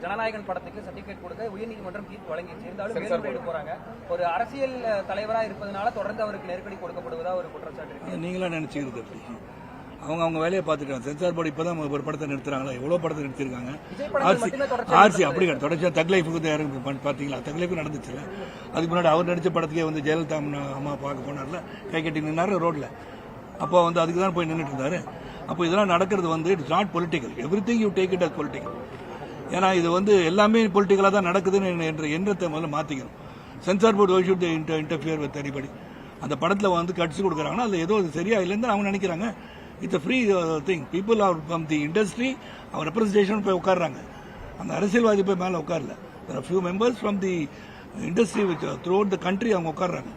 ஜனநாயகன் படத்துக்கு சர்டிபிகேட் கொடுக்க உயர்நீதிமன்றம் தீர்ப்பு வழங்கிச்சு. இருந்தாலும் மேல்முறையீடு போறாங்க. ஒரு அரசியல் தலைவரா இருப்பதனால தொடர்ந்து அவருக்கு நெருக்கடி கொடுக்கப்படுவதா ஒரு குற்றச்சாட்டு இருக்கு. நீங்களா நினைச்சுக்கிறது அப்படி? அவங்க அவங்க வேலையை பார்த்துட்டாங்க சென்சார் போர்டு இப்பதான் ஒரு படத்தை நிறுத்துறாங்களா? எவ்வளவு படத்தை நிறுத்திருக்காங்க. ஆர்சி அப்படி கிடையாது. தொடர்ச்சியா தக் லைஃபுக்கு யாரும் பண்ண- பாத்தீங்களா? தக் லைஃப் நடந்துச்சுல அதுக்கு முன்னாடி அவர் நடிச்ச படத்துக்கே வந்து ஜெயலலிதா அம்மா அம்மா பார்க்க போனார்ல. கை கட்டி நின்னாரு ரோட்ல. அப்போ வந்து அதுக்கு தான் போய் நின்றுட்டு இருந்தாரு. அப்போ இதெல்லாம் நடக்கிறது வந்து it's not political everything you take it as political ஏன்னா இது வந்து எல்லாமே பொலிட்டிக்கலாக தான் நடக்குதுன்னு என்ற எண்ணத்தை முதல்ல மாற்றிக்கணும் censor board why should interfere with anybody அந்த படத்தில் வந்து கட்சி கொடுக்குறாங்கன்னா அது ஏதோ அது சரியா இல்லைன்னு அவங்க நினைக்கிறாங்க. It's free thing people are from the industry our representation போய் உட்காடுறாங்க அந்த அரசியல்வாதி போய் மேலே உட்காரல. Few members from the industry with throughout the country அவங்க உட்கார்றாங்க.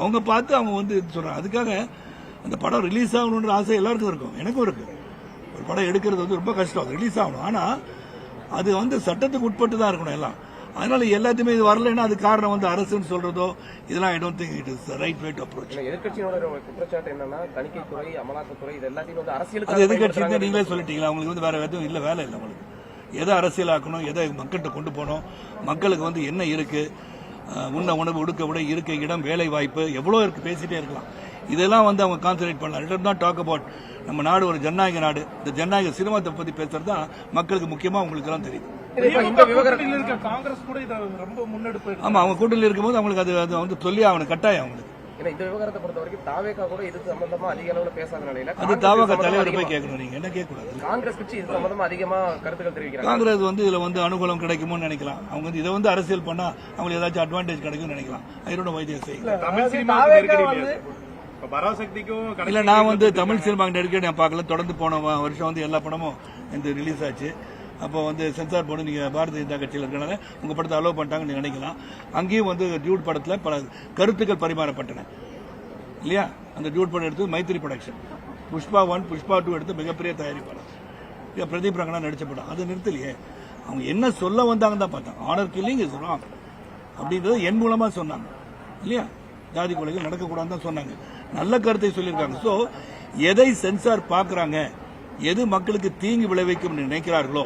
அவங்க பார்த்து அவங்க வந்து இது அதுக்காக அந்த படம் ரிலீஸ் ஆகணுன்ற ஆசை எல்லாருக்கும் இருக்கும். எனக்கும் இருக்குது ஒரு படம் எடுக்கிறது வந்து ரொம்ப கஷ்டம். ரிலீஸ் ஆகணும். ஆனால் அது வந்து சட்டத்துக்கு உட்பட்டு தான் இருக்கணும் எல்லாம். அதனால எல்லாத்தையுமே இது வரலைன்னா அது காரணம் வந்து அரசுன்னு சொல்றதோ இதெல்லாம் I don't think it is right way to approach ஒரு குற்றச்சாட்டு என்னன்னா தணிக்கைத்துறை அமலாக்கத்துறை இது எல்லாத்தையும் வந்து அது அரசியலுக்கு எதிர்கட்சி தான் நீங்களே சொல்லிட்டீங்களா? அவங்களுக்கு வந்து வேற எதுவும் இல்ல வேலை இல்லை அவங்களுக்கு. எதை அரசியலாக்கணும் எதை மக்கள்கிட்ட கொண்டு போகணும் மக்களுக்கு வந்து என்ன இருக்கு உண்ண உணவு உடுக்க உடை இருக்க இடம் வேலை வாய்ப்பு எவ்வளோ இருக்கு பேசிட்டே இருக்கலாம். இதெல்லாம் வந்து அவங்க கான்சன்ட்ரேட் பண்ணலாம் இட் தான் டாக் அபவுட் நம்ம நாடு ஒரு ஜனநாயக நாடு. இந்த ஜனநாயக சினிமாத்தை பத்தி பேசுறது தான் மக்களுக்கு முக்கியமா உங்களுக்கு எல்லாம் இருக்க காங்கிரஸ் கூட இதை ரொம்ப முன்னெடுப்பு ஆமா அவங்க கூட்டணியில் இருக்கும்போது அவங்களுக்கு அது அது வந்து சொல்லி அவனுக்கு கட்டாயம் அவங்களுக்கு. ஏன்னா இந்த விவகாரத்தை பொறுத்த வரைக்கும் தாவேக்கா கூட இது சம்பந்தமா அதிக அளவுல பேசாத நிலையில அது தாவக தலைவர் போய் கேட்கணும் நீங்க என்ன கேட்கக்கூடாது? காங்கிரஸ் கட்சி இது சம்பந்தமா அதிகமா கருத்துக்கள் தெரிவிக்கிறாங்க. காங்கிரஸ் வந்து இதுல வந்து அனுகூலம் கிடைக்குமோன்னு நினைக்கலாம். அவங்க வந்து இதை வந்து அரசியல் பண்ணா அவங்களுக்கு ஏதாச்சும் அட்வான்டேஜ் கிடைக்கும்னு நினைக்கலாம். ஐரோட வைத்தியம் செய்யல பராசக்திக்கும் இல்ல நான் வந்து தமிழ் சினிமா நெருக்கடி நான் பார்க்கல. தொடர்ந்து போன வருஷம் வந்து எல்லா படமும் இந்த ரிலீஸ் ஆச்சு. அப்போ வந்து சென்சார் போர்டு நீங்க பாரதிய ஜனதா கட்சியில் இருக்கனால உங்க படத்தை அலோவ் பண்ணிட்டாங்கன்னு நீங்க நினைக்கலாம். அங்கேயும் வந்து டியூட் படத்துல பல கருத்துக்கள் பரிமாறப்பட்டன. இல்லையா? அந்த டியூட் படம் எடுத்து Mythri production Pushpa one Pushpa two எடுத்து மிகப்பெரிய தயாரிப்பாளர் இல்ல பிரதீப் ரங்கனா நடிச்ச படம். அது நிறுத்தலையே. அவங்க என்ன சொல்ல வந்தாங்கன்னு தான் பார்த்தாங்க ஆனர் கில்லிங் இஸ் ராங் அப்படின்றது என் மூலமா சொன்னாங்க. இல்லையா? ஜாதி கொலைகள் நடக்கக்கூடாதுன்னு தான் சொன்னாங்க. நல்ல கருத்தை சொல்லியிருக்காங்க. ஸோ எதை சென்சார் பார்க்குறாங்க? எது மக்களுக்கு தீங்கு விளைவிக்கும் நினைக்கிறார்களோ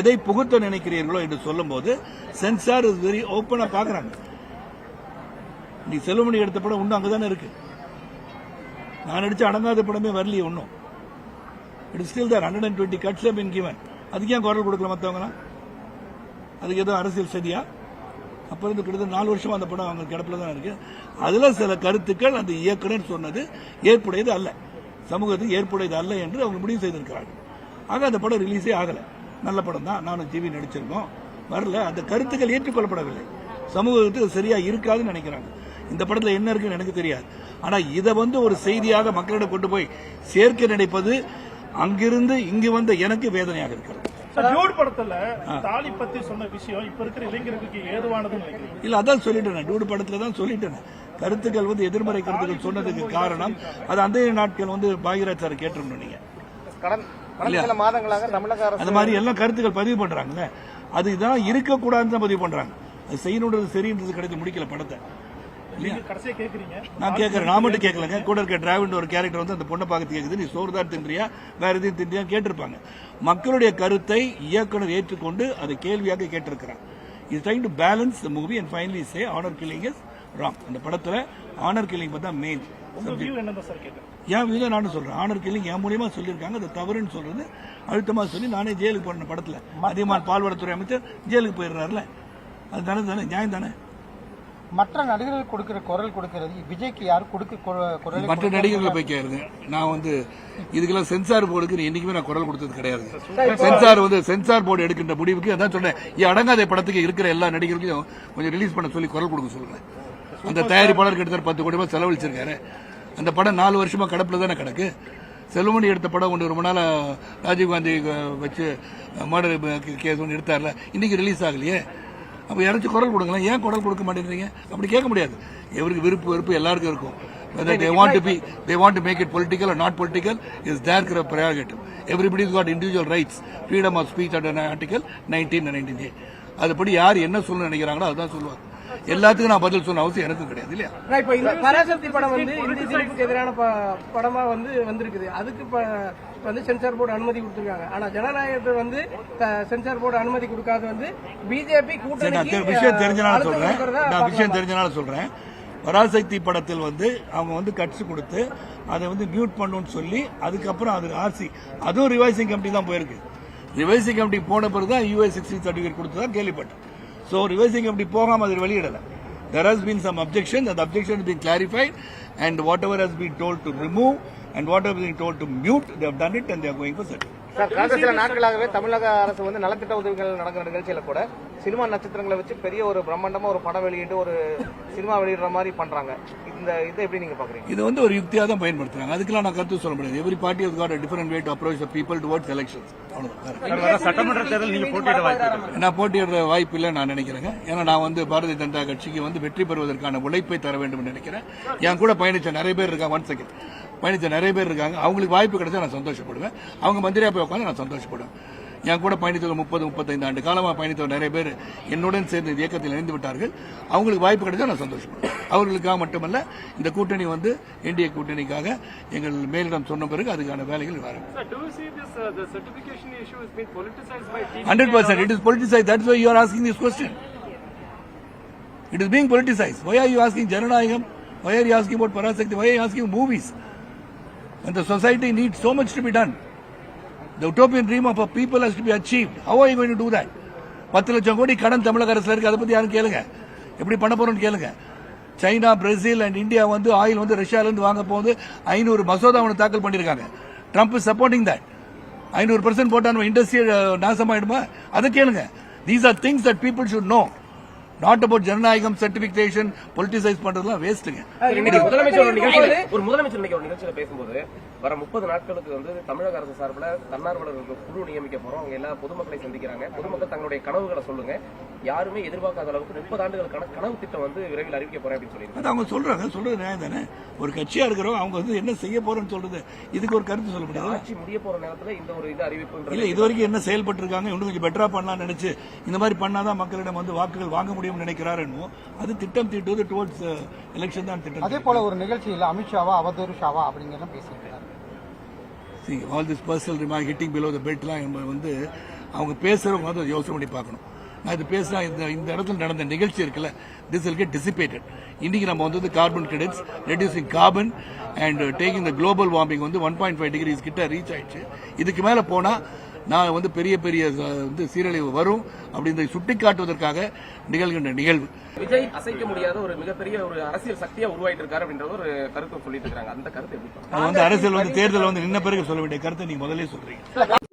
எதை புகுத்த நினைக்கிறீர்களோ என்று சொல்லும்போது சென்சார் இஸ் வெரி ஓப்பனாக பார்க்குறாங்க. நீ செல்லுமணி எடுத்த படம் இன்னும் அங்கதானே இருக்கு. நான் நடித்த அடங்காத படமே வரலையே ஒன்றும் it still there hundred and twenty cuts been given அதுக்கு ஏன் குரல் கொடுக்கல மற்றவங்களாம் அதுக்கு எதுவும் அரசியல் சரியா அப்போ இருந்து கிட்டத்தட்ட நாலு வருஷமாக அந்த படம் அவங்க கிடப்பில் தான் இருக்குது அதில் சில கருத்துக்கள் அந்த இயக்குனர் சொன்னது ஏற்புடையது அல்ல. சமூகத்துக்கு ஏற்புடையது அல்ல என்று அவங்க முடிவு செய்திருக்கிறார்கள். ஆக அந்த படம் ரிலீஸே ஆகலை. நல்ல படம் தான். நானும் ஜிவி நடிச்சிருக்கோம். வரல. அந்த கருத்துக்கள் ஏற்றுக்கொள்ளப்படவில்லை. சமூகத்துக்கு சரியாக இருக்காதுன்னு நினைக்கிறாங்க. இந்த படத்தில் என்ன இருக்குன்னு எனக்கு தெரியாது. ஆனால் இதை வந்து ஒரு செய்தியாக மக்களிடம் கொண்டு போய் சேர்க்க நினைப்பது அங்கிருந்து இங்கு வந்த எனக்கு வேதனையாக இருக்கிறது. டியூட் படத்துல தாலி பத்தி சொன்ன விஷயம் இப்ப இருக்கிற இளைஞர்களுக்கு ஏதுவானதுன்னு இல்ல அதான் சொல்லிட்டேன் டூடு படத்துல தான் சொல்லிட்டேன் கருத்துக்கள் வந்து எதிர்மறை கருத்துக்கள் சொன்னதுக்கு காரணம் அது அந்த நாட்கள் வந்து பாகிராஜ் சார் கேட்டிருந்தோம் நீங்க. மாதங்களாக தமிழக அரசு அந்த மாதிரி எல்லாம் கருத்துக்கள் பதிவு பண்றாங்கல்ல. அது இதெல்லாம் இருக்கக்கூடாதுன்னு தான் பதிவு பண்றாங்க. அது செய்யணுன்றது சரின்றது கிடைத்து முடிக்கல படத்தை. நான் கேட்கறேன் நான் மட்டும் கேட்கலங்க கூட இருக்க டிராவிட் ஒரு கேரக்டர் வந்து அந்த பொண்ணை பார்த்து கேக்குது. நீ சோறுதான் தின்றியா? வேற எதையும் தின்றியா கேட்டிருப்பாங்க. மக்களுடைய கருத்தை இயக்குனர் ஏற்றுக்கொண்டு அதை கேள்வியாக கேட்டிருக்கிறார். Is trying to balance the movie and finally say honour killing is wrong அந்த படத்துல ஆனர் கில்லிங் பார்த்தா மெயின் வியூ என் வீத நானும் சொல்றேன். ஆனர் கில்லிங் என் மூலியமா சொல்லியிருக்காங்க. அது தவறுன்னு சொல்றது அழுத்தமா சொல்லி நானே ஜெயிலுக்கு போன படத்துல. அதிகமான பால்வளத்துறை அமைச்சர் ஜெயிலுக்கு போயிடுறாருல. அது தானே தானே? நியாயம் தானே? மற்ற நடிகர்கள் கொடுக்கிற குரல் கொடுக்கிறது விஜய்க்கு யார் கொடுக்க குர- குரலை மற்ற நடிகர்களை போய் கேளுங்க. நான் வந்து இதுக்கெல்லாம் சென்சார் போர்டுக்கு என்னைக்குமே நான் குரல் கொடுத்தது கிடையாது. சென்சார் வந்து சென்சார் போர்டு எடுக்கின்ற முடிவுக்கு அதான் சொன்னேன். அடங்காத படத்துக்கு இருக்கிற எல்லா நடிகர்களையும் கொஞ்சம் ரிலீஸ் பண்ண சொல்லி குரல் கொடுக்க சொல்லுங்க. அந்த தயாரிப்பாளர் கிட்டத்தட்ட பத்து கோடி ரூபாய் செலவழிச்சிருக்காரு. அந்த படம் நாலு வருஷமா கடப்புல தானே கிடக்கு. செல்வமணி எடுத்த படம் ஒன்று ரொம்ப நாளா ராஜீவ்காந்தி வச்சு மர்டர் கேஸ் ஒன்று எடுத்தார்ல. இன்னைக்கு ரிலீஸ் ஆகலையே. அப்ப யாராச்சும் குரல் கொடுங்களேன் ஏன் குரல் கொடுக்க மாட்டேங்கிறீங்க அப்படி கேட்க முடியாது எவருக்கு விருப்பு வெறுப்பு எல்லாருக்கும் இருக்கும் whether they want to be they want to make it political or not political is their prerogative everybody's got individual rights freedom of speech under article 19 and 19a அதுபடி யார் என்ன சொல்லணும்னு நினைக்கிறாங்களோ அதுதான் சொல்லுவாங்க எல்லாத்துக்கும் நான் பதில் சொன்ன அவசியம் எனக்கும் கிடையாது இல்லையா? இப்ப இந்த பராசக்தி படம் வந்து இந்தி திணிப்புக்கு எதிரான படமா வந்து வந்திருக்குது. அதுக்கு வந்து சென்சார் போர்டு அனுமதி கொடுத்திருக்காங்க. ஆனா ஜனநாயகத்தை வந்து சென்சார் போர்டு அனுமதி கொடுக்காத வந்து பிஜேபி தெ- விஷயம் தெரிஞ்சனால சொல்றேன். நான் விஷயம். தெரிஞ்சனால சொல்றேன். பராசக்தி படத்தில் வந்து அவங்க வந்து கட்சி கொடுத்து அதை வந்து மியூட் பண்ணுன்னு சொல்லி அதுக்கப்புறம் அது ஆர்சி அதுவும் ரிவைசிங் கமிட்டி தான் போயிருக்கு. ரிவைசிங் கமிட்டி போன பிறகு தான் யூஎஸ் சிக்ஸ்டி சர்டிஃபிகேட் கொடுத்ததா கேள்விப்பட்டேன். ஸோ ரிவர்சிங் அப்படி போகாமல் அதில் வெளியிடலை there has been some objection அந்த objection been clarified and whatever has been told to remove and whatever been told to mute they've done it and they're going for certificate sir கடந்த சில நாட்களாகவே தமிழக அரசு வந்து நலத்திட்ட உதவிகள் நடக்கிற நிகழ்ச்சியில கூட சினிமா நட்சத்திரங்களை வச்சு பெரிய ஒரு பிரம்மாண்டமா ஒரு படம் வெளியிட்டு ஒரு சினிமா வெளியிடுற மாதிரி பண்றாங்க. இந்த இதை எப்படி நீங்க பாக்குறீங்க? இது வந்து ஒரு யுக்தியா தான் பயன்படுத்துறாங்க. அதுக்கெல்லாம் நான் கருத்து சொல்ல முடியாது. Every party different way to approach the people towards elections. அவ்வளவுதான். சட்டமன்ற தேர்தல் நீங்க போட்டியிட வாய்ப்பு நான் போட்டியிடுற வாய்ப்பு இல்லை நான் நினைக்கிறேங்க. ஏன்னா நான் வந்து பாரதிய ஜனதா கட்சிக்கு வந்து வெற்றி பெறுவதற்கான உழைப்பை தர வேண்டும் நினைக்கிறேன். என் கூட பயணிச்ச நிறைய பேர் இருக்காங்க. ஒன் செகண்ட் பயணிச்ச நிறைய பேர் இருக்காங்க. அவங்களுக்கு வாய்ப்பு கிடைச்சா நான் சந்தோஷப்படுவேன். அவங்க மந்திரியா போய் உட்காந்து நான் சந்தோஷப்படுவேன். என் கூட பயணித்தவர் முப்பது முப்பத்தைந்து ஆண்டு காலமாக பயணித்தவர் நிறைய பேர் என்னுடன் சேர்ந்து இந்த இயக்கத்தில் இணைந்து விட்டார்கள் அவங்களுக்கு வாய்ப்பு கிடைச்சா நான் சந்தோஷப்படுவேன் அவர்களுக்காக மட்டுமல்ல இந்த கூட்டணி வந்து என்டிஏ கூட்டணிக்காக எங்கள் மேலிடம் சொன்ன பிறகு அதுக்கான வேலைகள் uh, TV? Hundred percent. It is politicized. That's why you are asking this question. It is being politicized. Why are you asking Jananayagam? Why are you asking about Parasakti? Why are you asking movies? When the society needs so much to be done. The utopian dream of a people has to be achieved. How are you going to do that? பத்து லட்சம் கோடி கடன் தமிழக அரசுல இருக்கு. அதை பத்தி யாரும் கேளுங்க. எப்படி பண்ண போறோம்னு கேளுங்க. சைனா பிரேசில் அண்ட் இந்தியா வந்து ஆயில் வந்து ரஷ்யால இருந்து வாங்க போகுது ஐநூறு மசோதா ஒன்று தாக்கல் பண்ணிருக்காங்க. ட்ரம்ப் சப்போர்ட்டிங் தட் ஐநூறு பர்சன்ட் போட்டா நம்ம இண்டஸ்ட்ரி நாசமாயிடுமா? அதை கேளுங்க. These are things that people should know not about ஜனநாயகம் சர்டிபிகேஷன் பொலிட்டிசைஸ் பண்றதுலாம் வேஸ்ட்டுங்க ஒரு முதலமைச்சர் ஒரு நிகழ்ச்சியில பேசும்போது வர முப்பது நாட்களுக்கு வந்து தமிழக அரசு சார்பில் தன்னார்வலர்களுக்கு குழு நியமிக்க போறோம். அவங்க எல்லா பொதுமக்களை சந்திக்கிறாங்க. பொதுமக்கள் தங்களுடைய கனவுகளை சொல்லுங்க. யாருமே எதிர்பார்க்காத அளவுக்கு முப்பது ஆண்டுகளுக்கான கனவு திட்டம் வந்து விரைவில் அறிவிக்க போறேன் அப்படின்னு அது அவங்க சொல்றாங்க. சொல்றது நியாயம் தானே? ஒரு கட்சியா இருக்கிறோம் அவங்க வந்து என்ன செய்ய போறேன்னு சொல்றது இதுக்கு ஒரு கருத்து சொல்ல முடியாது? ஆட்சி முடிய போற நேரத்துல இந்த ஒரு இது அறிவிப்புன்றது இல்ல இது வரைக்கும் என்ன செயல்பட்டு இருக்காங்க இன்னும் கொஞ்சம் பெட்டரா பண்ணலாம்னு நினைச்சு இந்த மாதிரி பண்ணாதான் மக்களிடம் வந்து வாக்குகள் வாங்க முடியும்னு நினைக்கிறாரு என்னமோ அது திட்டம் தீட்டுவது டுவர்ட்ஸ் எலெக்ஷன் தான் திட்டம் அதே போல ஒரு நிகழ்ச்சியில் அமித்ஷாவா அவதூறு ஷாவா அப்படிங்கிற பேசியிருக்காரு see all this personal remark hitting below பெட்லாம் belt நம்ம வந்து அவங்க பேசுகிறவங்க வந்து அதை யோசனை பண்ணி பார்க்கணும். நான் இது பேசுனா இந்த இந்த இடத்துல நடந்த நிகழ்ச்சி இருக்குல்ல திஸ் இல் கெட் டிசிபேட்டட் இன்னைக்கு நம்ம வந்து carbon credits reducing carbon and taking the global warming வந்து ஒன் பாயிண்ட் ஃபைவ் டிகிரிஸ் கிட்ட ரீச் ஆயிடுச்சு. இதுக்கு மேலே போனால் நான் வந்து பெரிய பெரிய வந்து சீரழிவு வரும் அப்படின்றதை சுட்டி காட்டுவதற்காக நிகழ்கின்ற நிகழ்வு. விஜய் அசைக்க முடியாத ஒரு மிகப்பெரிய ஒரு அரசியல் சக்தியா உருவாயிட்டு இருக்காரு அப்படின்ற ஒரு கருத்து சொல்லிட்டு இருக்காங்க அந்த கருத்து எப்படி வந்து அரசியல் வந்து தேர்தல் வந்து நின்ன பிறகு சொல்ல வேண்டிய கருத்தை நீங்க முதல்ல சொல்றீங்க.